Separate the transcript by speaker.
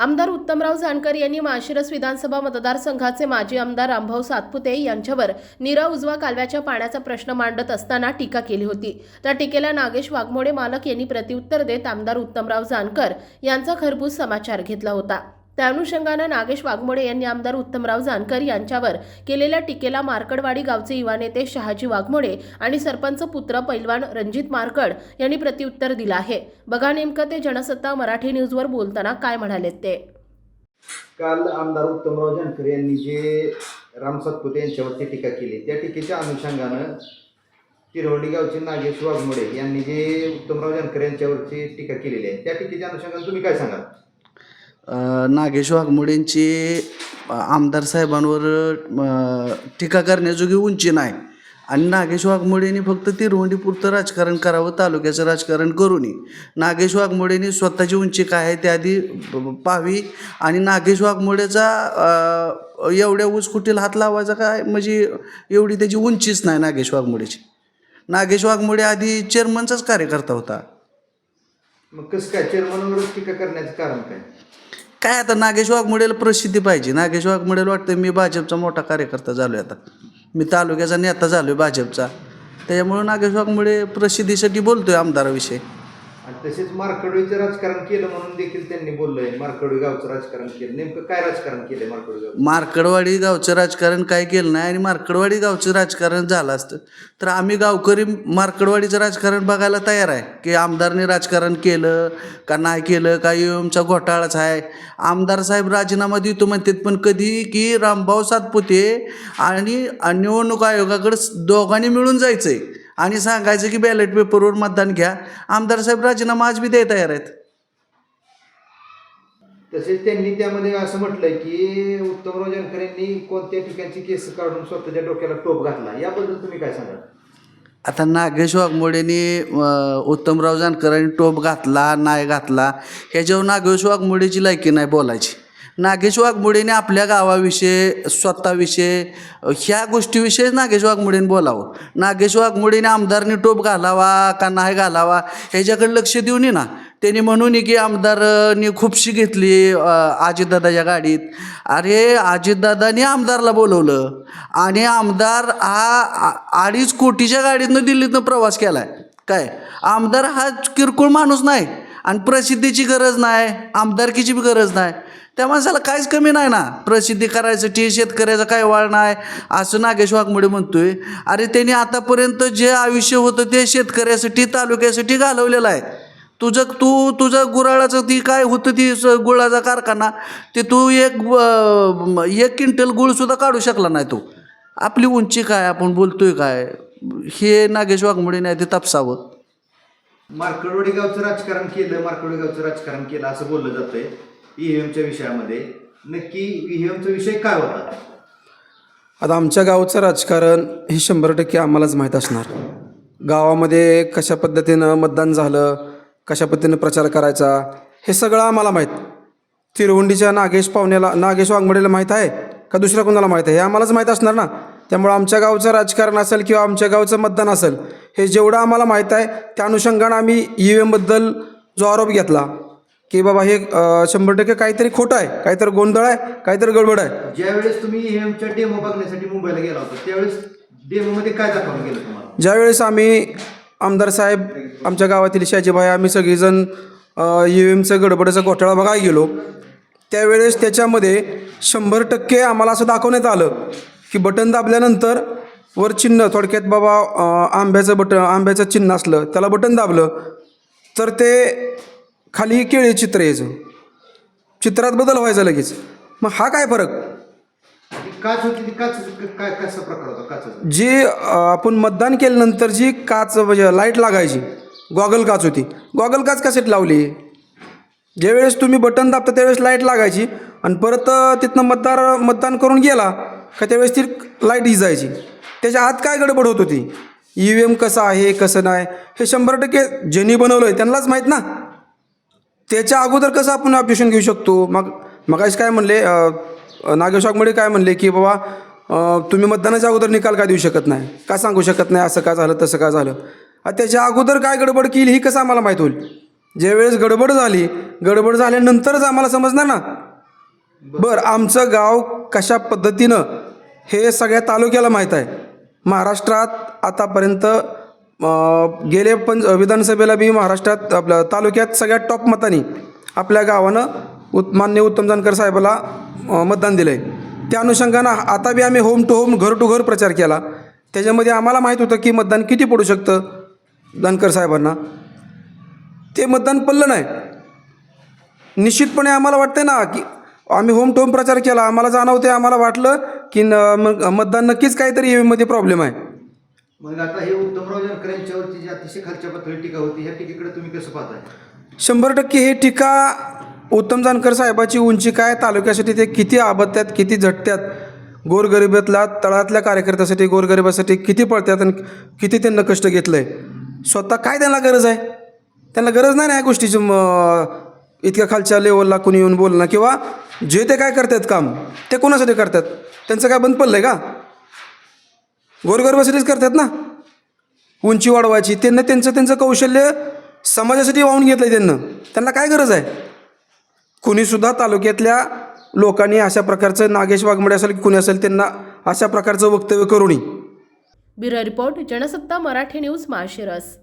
Speaker 1: आमदार उत्तमराव जानकर यांनी माळशिरस विधानसभा मतदारसंघाचे माजी आमदार रामभाऊ सातपुते यांच्यावर नीरा उजवा कालव्याच्या पाण्याचा प्रश्न मांडत असताना टीका केली होती. त्या टीकेला नागेश वाघमोडे मालक यांनी प्रत्युत्तर देत आमदार उत्तमराव जानकर यांचा खरबूज समाचार घेतला होता. त्या अनुषंगानं नागेश वाघमोडे यांनी आमदार उत्तमराव जानकर यांच्यावर केलेल्या टीकेला मार्कडवाडी गावचे युवा नेते शहाजी वाघमोडे आणि सरपंच पुत्र पैलवान रणजित मार्कड यांनी प्रत्युत्तर दिलं आहे. बघा नेमकं ते जनसत्ता मराठी न्यूजवर बोलताना काय म्हणाले ते.
Speaker 2: काल आमदार उत्तमराव जानकर यांनी जे राम सातपुते यांच्यावरती टीका केली त्या टीकेच्या अनुषंगानं तिरवडी गावचे नागेश वाघमोडे यांनी जे उत्तमराव जानकर यांच्यावरची टीका केलेली आहे त्या टीकेच्या अनुषंगानं तुम्ही काय सांगाल?
Speaker 3: नागेश वाघमोडेंची आमदार साहेबांवर टीका करण्याजोगी उंची नाही. आणि नागेश वाघमोडेंनी फक्त तिरवंडीपुरतं राजकारण करावं तालुक्याचं राजकारण करू नये नागेश वाघमोडेंनी स्वतःची उंची काय आहे ते आधी पाहावी. आणि नागेश वाघमोडेचा एवढ्या एवढ्या ऊसकुटील हात लावायचा काय? म्हणजे एवढी त्याची उंचीच नाही नागेश वाघमोडेची. नागेश वाघमोडे आधी चेअरमनचाच कार्यकर्ता होता.
Speaker 2: मग कसं काय? चेअरमनवरच टीका करण्याचं कारण काय?
Speaker 3: काय आता नागेश वाघमोडेला प्रसिद्धी पाहिजे. नागेश वाघमोडेला वाटतं मी भाजपचा मोठा कार्यकर्ता झालो आहे आता. मी तालुक्याचा नेता झालो आहे भाजपचा. त्याच्यामुळं नागेश वाघमोडे प्रसिद्धीसाठी बोलतो आहे आमदाराविषयी.
Speaker 2: आणि तसेच मार्कडवीचं राजकारण केलं म्हणून देखील त्यांनी बोललंय. मार्कडवी गावचं राजकारण केलं. नेमकं काय राजकारण केलंय मार्कडवी गाव
Speaker 3: मार्कडवाडी गावचं राजकारण काय केलं नाही आणि मार्कडवाडी गावचं राजकारण झालं असतं. तर आम्ही गावकरी मार्कडवाडीचं राजकारण बघायला तयार आहे. की आमदारने राजकारण केलं का नाही केलं का युएमचा घोटाळाच आहे. आमदार साहेब राजीनामा देतो म्हणतात पण कधी की रामभाऊ सातपुते आणि निवडणूक आयोगाकडे दोघांनी मिळून जायचं आहे आणि सांगायचं की बॅलेट पेपरवर मतदान घ्या. आमदार साहेब राजीनामा आज बी द्यायला तयार आहेत.
Speaker 2: तसेच त्यांनी त्यामध्ये असं म्हटलंय की उत्तमराव जानकर यांनी कोणत्या ठिकाणची केस काढून स्वतःच्या डोक्याला टोप घातला? याबद्दल तुम्ही काय सांगाल?
Speaker 3: आता नागेश वाघमोडेने उत्तमराव जानकरांनी टोप घातला नाही घातला ह्याच्यावर नागेश वाघमोडेची लायकी नाही बोलायची. नागेश वाघमोडेने आपल्या गावाविषयी स्वतःविषयी ह्या गोष्टीविषयी नागेश वाघमोडेने बोलावं. नागेश वाघमोडेने आमदारने टोप घालावा का नाही घालावा ह्याच्याकडे लक्ष देऊन ये ना. त्यांनी म्हणून की आमदारनी खूपशी घेतली अं, अजितदादाच्या गाडीत. अरे अजितदादाने आमदारला बोलवलं आणि आमदार हा अडीच कोटीच्या गाडीतनं दिल्लीतनं प्रवास केला आहे काय? आमदार हा किरकोळ माणूस नाही आणि प्रसिद्धीची गरज नाही आमदारकीची बी गरज नाही. त्या माणसाला काहीच कमी नाही ना. प्रसिद्धी करायसाठी शेतकऱ्याचा काय वाळ नाही. असं नागेश वाघमोडे म्हणतोय अरे त्यांनी आतापर्यंत जे आयुष्य होतं ते शेतकऱ्यासाठी तालुक्यासाठी घालवलेलं आहे. तुझं तू तुझं गुराळाचं ती काय होतं ती गुळाचा कारखाना ते तू एक एक क्विंटल गुळसुद्धा काढू शकला नाही तू. आपली उंची काय आपण बोलतोय काय? हे नागेश वाघमोडे नाही ते तपसावं.
Speaker 2: मार्कडवाडी गावचं राजकारण केलं मार्कडवाडी गावचं राजकारण केलं असं बोललं जातंय. ईव्हीएमच्या विषयामध्ये नक्की ईव्हीएमचा विषय काय होता?
Speaker 4: आता आमच्या गावचं राजकारण हे शंभर टक्के आम्हालाच माहीत असणार. गावामध्ये कशा पद्धतीनं मतदान झालं कशा पद्धतीनं प्रचार करायचा हे सगळं आम्हाला माहीत. तिरवंडीच्या नागेश पाहुण्याला नागेश वाघमडेला माहीत आहे का दुसऱ्या कोणाला माहीत आहे? हे आम्हालाच माहीत असणार ना. त्यामुळं आमच्या गावचं राजकारण असेल किंवा आमच्या गावचं मतदान असेल हे जेवढं आम्हाला माहीत आहे त्या अनुषंगानं आम्ही ई व्ही एमबद्दल जो आरोप घेतला की बाबा हे शंभर टक्के काहीतरी खोटं आहे काहीतरी गोंधळ आहे काहीतरी गडबड आहे.
Speaker 2: ज्यावेळेस तुम्ही डेमो बघण्यासाठी मुंबईला गेला होता त्यावेळेस डेमोमध्ये काय दाखवून गेलं तुम्हाला?
Speaker 4: ज्यावेळेस आम्ही आमदार साहेब आमच्या गावातील शाजीभाई आम्ही सगळेजण यू एमचं गडबडीचा घोटाळा बघायला गेलो. त्यावेळेस त्याच्यामध्ये शंभर टक्के आम्हाला असं दाखवण्यात आलं की बटन दाबल्यानंतर वर चिन्ह थोडक्यात बाबा आंब्याचं बटन आंब्याचं चिन्ह असलं त्याला बटन दाबलं. तर ते खाली केळी चित्र यायचं चित्रात बदल व्हायचा लगेच. मग हा काय फरक?
Speaker 2: काच होती ती काच काय कसा प्रकार होता काचाचा?
Speaker 4: जी आपण मतदान केल्यानंतर जी काच म्हणजे लाइट लागायची गॉगल काच होती. गॉगल काच कशासाठी लावली? ज्यावेळेस तुम्ही बटन दाबता त्यावेळेस लाइट लागायची आणि परत तिथनं मतदार मतदान करून गेला का त्यावेळेस ती लाइट ही जायची त्याच्या आत काय गडबड होत होती? ई व्ही एम कसं आहे कसं नाही? हे शंभर टक्के ज्यांनी बनवलं आहे त्यांनाच माहीत ना? त्याच्या अगोदर कसं आपण ऑब्जेक्शन घेऊ शकतो? मग मगाशी काय म्हणले अ, नागेश वाघमोडे काय म्हणले की बाबा तुम्ही मतदानाच्या अगोदर निकाल का देऊ शकत नाही? का सांगू शकत नाही? असं का झालं तसं का झालं? त्याच्या अगोदर काय गडबड केली ही कसं आम्हाला माहीत होईल? ज्यावेळेस गडबड झाली गडबड झाल्यानंतरच आम्हाला समजणार ना? बरं आमचं गाव कशा पद्धतीनं हे सगळ्या तालुक्याला माहीत आहे. महाराष्ट्रात आतापर्यंत गेले पण विधानसभेला बी महाराष्ट्रात आपल्या तालुक्यात सगळ्यात टॉप मतानी आपल्या गावानं उत् मान्य उत्तम जानकर साहेबाला मतदान दिलं आहे त्या अनुषंगानं आता बी आम्ही होम टू होम घर टू घर प्रचार केला. त्याच्यामध्ये आम्हाला माहीत होतं की मतदान किती पडू शकतं जानकर साहेबांना. ते मतदान पडलं नाही. निश्चितपणे आम्हाला वाटतंय ना की आम्ही होम टू होम प्रचार केला. आम्हाला जाणवते आम्हाला वाटलं की न मग मतदान नक्कीच काहीतरी ईव्हीएममध्ये प्रॉब्लेम आहे.
Speaker 2: मग आता हे उत्तमराव जानकर जी अतिशय खालच्या पातळी टीका होती ह्या टीकेकडे तुम्ही कसं पाहताय?
Speaker 4: शंभर टक्के हे टीका उत्तम जानकर साहेबाची उंची काय तालुक्यासाठी ते किती आबत्त्यात किती झटत्यात गोरगरिबातल्या तळातल्या कार्यकर्त्यासाठी गोरगरिबासाठी किती पळतात आणि किती त्यांना कष्ट घेतलं आहे स्वतः काय त्यांना गरज आहे? त्यांना गरज नाही ना या गोष्टीची म इतक्या खालच्या लेवलला कोणी येऊन बोलणं किंवा जे ते काय करतात काम ते कोणासाठी करतात? त्यांचं काय बंद पडलं आहे का? गोरगरिबासाठीच करतात ना. उंची वाढवायची त्यांना त्यांचं त्यांचं कौशल्य समाजासाठी वाहून घेतलं आहे त्यांना. त्यांना काय गरज आहे? कुणीसुद्धा तालुक्यातल्या लोकांनी अशा प्रकारचं नागेश वाघमडे असेल की कुणी असेल त्यांना अशा प्रकारचं वक्तव्य करू नये.
Speaker 1: Bureau report Jansatta Marathi news Malshiras.